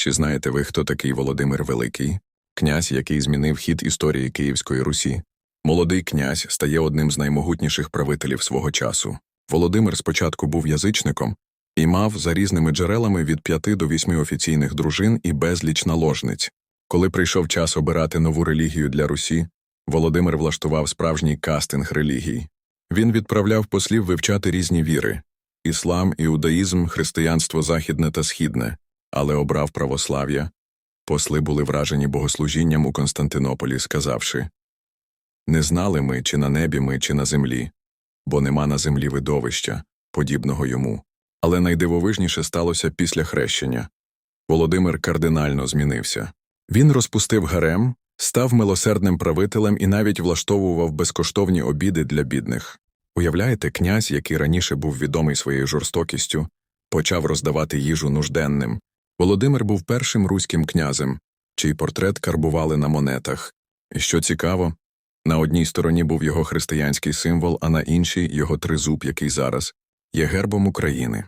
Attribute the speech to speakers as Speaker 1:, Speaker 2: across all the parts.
Speaker 1: Чи знаєте ви, хто такий Володимир Великий? Князь, який змінив хід історії Київської Русі. Молодий князь стає одним з наймогутніших правителів свого часу. Володимир спочатку був язичником і мав за різними джерелами від п'яти до вісьми офіційних дружин і безліч наложниць. Коли прийшов час обирати нову релігію для Русі, Володимир влаштував справжній кастинг релігій. Він відправляв послів вивчати різні віри іслам, іудаїзм, християнство західне та східне, але обрав православ'я. Посли були вражені богослужінням у Константинополі, сказавши Не знали ми, чи на небі ми, чи на землі, бо нема на землі видовища, подібного йому. Але найдивовижніше сталося після хрещення. Володимир кардинально змінився. Він розпустив гарем, став милосердним правителем і навіть влаштовував безкоштовні обіди для бідних. Уявляєте, князь, який раніше був відомий своєю жорстокістю, почав роздавати їжу нужденним. Володимир був першим руським князем, чий портрет карбували на монетах. Що цікаво, на одній стороні був його християнський символ, а на іншій його тризуб, який зараз є гербом України.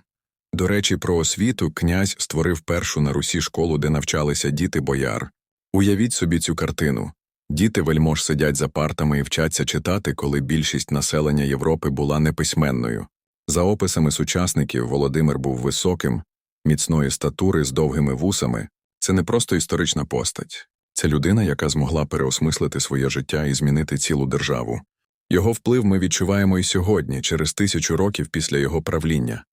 Speaker 1: До речі, про освіту князь створив першу на Русі школу, де навчалися діти бояр. Уявіть собі цю картину. Діти вельмож сидять за партами і вчаться читати, коли більшість населення Європи була неписьменною. За описами сучасників, Володимир був високим, міцної статури з довгими вусами. Це не просто історична постать. Це людина, яка змогла переосмислити своє життя і змінити цілу державу. Його вплив ми відчуваємо і сьогодні, через тисячу років після його правління.